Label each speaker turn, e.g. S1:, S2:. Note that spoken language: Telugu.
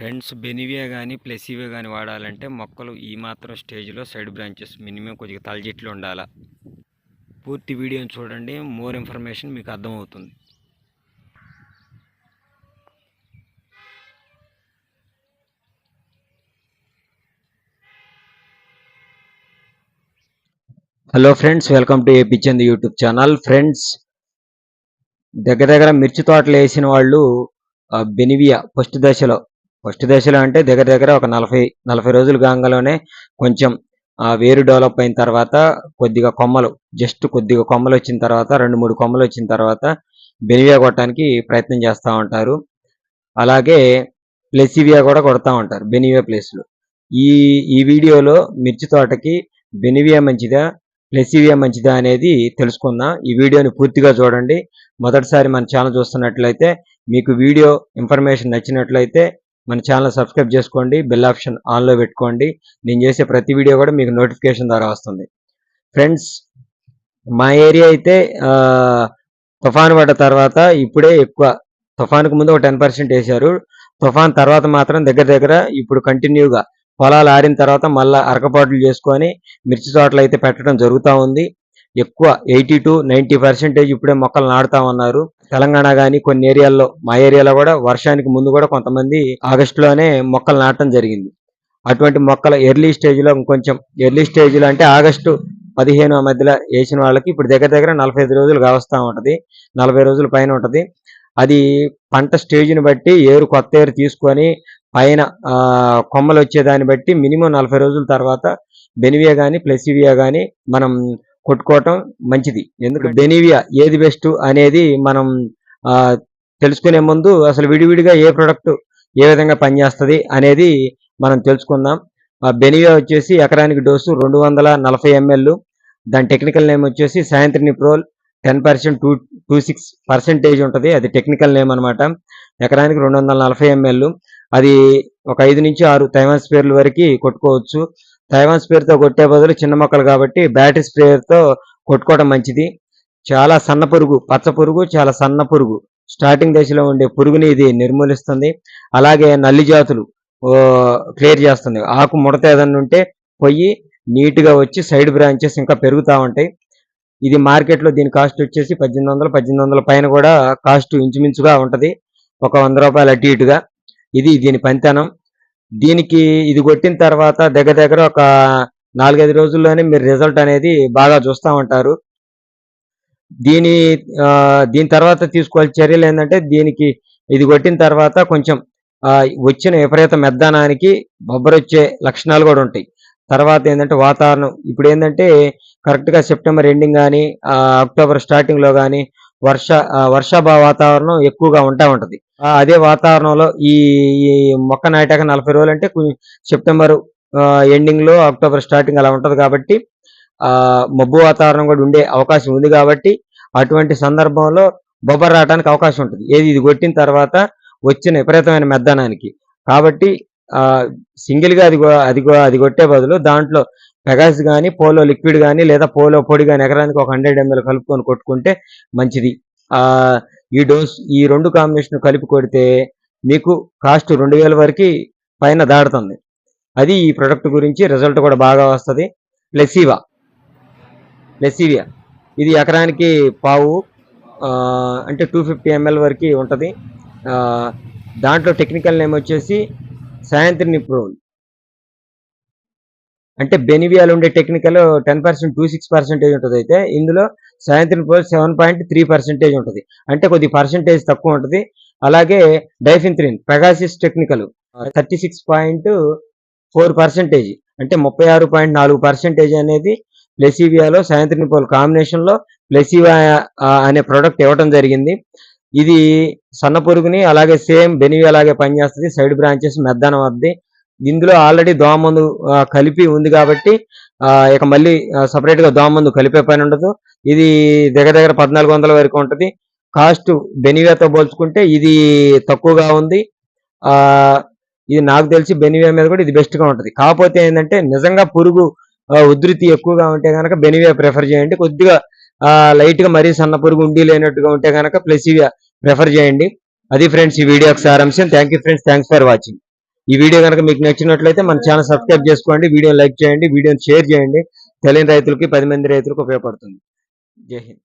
S1: ఫ్రెండ్స్ బెనివియా కానీ ప్లెసివే కానీ వాడాలంటే మొక్కలు ఈ మాత్రం స్టేజ్లో సైడ్ బ్రాంచెస్ మినిమం కొద్దిగా తలజిట్లు ఉండాలా. పూర్తి వీడియోని చూడండి మోర్ ఇన్ఫర్మేషన్ మీకు అర్థమవుతుంది. Hello friends welcome to AP Chand YouTube channel friends దగ్గర దగ్గర మిర్చి తోటలు వేసిన వాళ్ళు ఆ, బెనివియా ఫస్ట్ దశలో ఫస్ట్ దశలో అంటే దగ్గర దగ్గర ఒక నలభై నలభై రోజులు కాగానే కొంచెం వేరు డెవలప్ అయిన తర్వాత కొద్దిగా కొమ్మలు జస్ట్ కొద్దిగా కొమ్మలు వచ్చిన తర్వాత రెండు మూడు కొమ్మలు వచ్చిన తర్వాత బెనివియా కొట్టడానికి ప్రయత్నం చేస్తూ ఉంటారు. అలాగే ప్లెసివియా కూడా కొడతా ఉంటారు బెనివియా ప్లేస్లో ఈ ఈ వీడియోలో మిర్చి తోటకి బెనివియా మంచిదా ప్లెసివియా మంచిదా అనేది తెలుసుకుందాం. ఈ వీడియోని పూర్తిగా చూడండి. మొదటిసారి మన ఛానల్ చూస్తున్నట్లయితే మీకు వీడియో ఇన్ఫర్మేషన్ నచ్చినట్లయితే మన ఛానల్ సబ్స్క్రైబ్ చేసుకోండి బెల్ ఆప్షన్ ఆన్లో పెట్టుకోండి. నేను చేసే ప్రతి వీడియో కూడా మీకు నోటిఫికేషన్ ద్వారా వస్తుంది. ఫ్రెండ్స్ మా ఏరియా అయితే తుఫాన్ తుఫాను పడ్డ తర్వాత ఇప్పుడే ఎక్కువ తుఫానుకు ముందు ఒక టెన్ పర్సెంట్ వేశారు. తుఫాన్ తర్వాత మాత్రం దగ్గర దగ్గర ఇప్పుడు కంటిన్యూగా పొలాలు ఆరిన తర్వాత మళ్ళీ అరకపాట్లు చేసుకొని మిర్చి తోటలు అయితే పెట్టడం జరుగుతూ ఉంది. ఎక్కువ ఎయిటీ టు నైంటీ పర్సెంటేజ్ ఇప్పుడే మొక్కలు నాటుతా ఉన్నారు. తెలంగాణ కానీ కొన్ని ఏరియాల్లో మా ఏరియాలో కూడా వర్షానికి ముందు కూడా కొంతమంది ఆగస్టులోనే మొక్కలు నాటడం జరిగింది. అటువంటి మొక్కల ఎర్లీ స్టేజ్లో ఇంకొంచెం ఎర్లీ స్టేజ్లో అంటే ఆగస్టు పదిహేను మధ్యలో వేసిన వాళ్ళకి ఇప్పుడు దగ్గర దగ్గర నలభై ఐదు రోజులు కావస్తూ ఉంటుంది. నలభై రోజుల పైన ఉంటుంది. అది పంట స్టేజ్ని బట్టి ఏరు కొత్త ఏరు తీసుకొని పైన కొమ్మలు వచ్చేదాన్ని బట్టి మినిమం నలభై రోజుల తర్వాత బెనివియా కానీ ప్లెసివియా కానీ మనం కొట్టుకోవటం మంచిది. ఎందుకంటే బెనివియా ఏది బెస్ట్ అనేది మనం తెలుసుకునే ముందు అసలు విడివిడిగా ఏ ప్రోడక్ట్ ఏ విధంగా పనిచేస్తుంది అనేది మనం తెలుసుకుందాం. ఆ బెనివియా వచ్చేసి ఎకరానికి డోసు రెండు వందల నలభై ఎంఎల్ దాని టెక్నికల్ నేమ్ వచ్చేసి సాయంత్రిని ప్రోల్ ten percent two two six percentage ఉంటుంది. అది టెక్నికల్ నేమ్ అనమాట ఎకరానికి రెండు వందల నలభై ఎంఎల్ అది ఒక ఐదు నుంచి ఆరు తైవాన్ స్పేర్ల వరకు కొట్టుకోవచ్చు. తైవాన్ స్పేర్తో కొట్టే బదులు చిన్న మొక్కలు కాబట్టి బ్యాటరీ స్ప్రేయర్తో కొట్టుకోవడం మంచిది. చాలా సన్న పురుగు పచ్చ పురుగు చాలా సన్న పురుగు. స్టార్టింగ్ దశలో ఉండే పురుగుని ఇది నిర్మూలిస్తుంది. అలాగే నల్లి జాతులు క్లియర్ చేస్తుంది. ఆకు ముడత ఏదన్నా ఉంటే పొయ్యి నీట్గా వచ్చి సైడ్ బ్రాంచెస్ ఇంకా పెరుగుతూ ఉంటాయి. ఇది మార్కెట్లో దీని కాస్ట్ వచ్చేసి పద్దెనిమిది వందలు పద్దెనిమిది వందల పైన కూడా కాస్ట్ ఇంచుమించుగా ఉంటుంది. ఒక వంద రూపాయలు అటు ఇటుగా. ఇది దీని పనితనం. దీనికి ఇది కొట్టిన తర్వాత దగ్గర దగ్గర ఒక నాలుగైదు రోజుల్లోనే మీరు రిజల్ట్ అనేది బాగా చూస్తూ ఉంటారు. దీని దీని తర్వాత తీసుకోవాల్సిన చర్యలు ఏంటంటే దీనికి ఇది కొట్టిన తర్వాత కొంచెం వచ్చిన విపరీత మెద్దనానికి బొబ్బరొచ్చే లక్షణాలు కూడా ఉంటాయి. తర్వాత ఏంటంటే వాతావరణం ఇప్పుడు ఏంటంటే కరెక్ట్గా సెప్టెంబర్ ఎండింగ్ కానీ అక్టోబర్ స్టార్టింగ్లో కానీ వర్ష వర్షాభావ వాతావరణం ఎక్కువగా ఉంటా ఉంటుంది. అదే వాతావరణంలో ఈ మొక్క నాటాక నలభై రోజులు అంటే సెప్టెంబర్ ఎండింగ్లో అక్టోబర్ స్టార్టింగ్ అలా ఉంటుంది కాబట్టి మబ్బు వాతావరణం కూడా ఉండే అవకాశం ఉంది కాబట్టి అటువంటి సందర్భంలో బొబ్బర్ రావడానికి అవకాశం ఉంటుంది. ఏది ఇది కొట్టిన తర్వాత వచ్చిన విపరీతమైన మెద్దనానికి కాబట్టి సింగిల్గా అది అది అది కొట్టే బదులు దాంట్లో పెగాస్ కానీ పోలో లిక్విడ్ కానీ లేదా పోలో పొడి కానీ ఎకరానికి ఒక హండ్రెడ్ ఎంఎల్ కలుపుకొని కొట్టుకుంటే మంచిది. ఈ డోస్ ఈ రెండు కాంబినేషన్ కలిపి కొడితే మీకు కాస్ట్ రెండు వేల వరకు పైన దాడుతుంది అది ఈ ప్రొడక్ట్ గురించి రిజల్ట్ కూడా బాగా వస్తుంది. ప్లెసీవా ప్లెసీవియా ఇది ఎకరానికి పావు అంటే టూ ఫిఫ్టీ ఎంఎల్ వరకు ఉంటుంది. దాంట్లో టెక్నికల్ నేమ్ వచ్చేసి సాయంత్రిని ప్రోల్ అంటే బెనివియాలో ఉండే technical ten percent two six percentage ఉంటుంది అయితే ఇందులో సాయంత్రం పోల్ సెవెన్ పాయింట్ త్రీ పర్సెంటేజ్ ఉంటుంది. అంటే కొద్ది పర్సెంటేజ్ తక్కువ ఉంటుంది. అలాగే డైఫిన్త్రిన్ Pegasus technical thirty six point four percentage అంటే ముప్పై ఆరు పాయింట్ నాలుగు పర్సెంటేజ్ అనేది ప్లెసివియాలో సాయంత్రం పోల్ కాంబినేషన్లో ప్లెసివా అనే ప్రోడక్ట్ ఇవ్వడం జరిగింది. ఇది సన్న పురుగుని అలాగే సేమ్ బెనివియా అలాగే పనిచేస్తుంది. సైడ్ బ్రాంచెస్ మెద్దనం వద్ది ఇందులో ఆల్రెడీ దోమందు కలిపి ఉంది కాబట్టి ఇక మళ్ళీ సపరేట్గా దోమందు కలిపే పని ఉండదు. ఇది దగ్గర దగ్గర పద్నాలుగు వందల వరకు ఉంటుంది. కాస్ట్ బెనివియాతో పోల్చుకుంటే ఇది తక్కువగా ఉంది. ఆ ఇది నాకు తెలిసి బెనివియా మీద కూడా ఇది బెస్ట్గా ఉంటుంది. కాకపోతే ఏంటంటే నిజంగా పురుగు ఉధృతి ఎక్కువగా ఉంటే కనుక బెనివియా ప్రిఫర్ చేయండి. కొద్దిగా లైట్గా మరీ సన్న పురుగు ఉండి లేనట్టుగా ఉంటే కనుక ప్లెసివియా ప్రిఫర్ చేయండి. అది ఫ్రెండ్స్ ఈ వీడియోకి సారాంశం. Thank you friends thanks for watching ఈ వీడియో కనుక మీకు నచ్చినట్లయితే మన ఛానల్ సబ్స్క్రైబ్ చేసుకోండి వీడియో లైక్ చేయండి వీడియోని షేర్ చేయండి. తెలియని రైతులకి పది మంది రైతులకు ఉపయోగపడుతుంది. జై హింద్.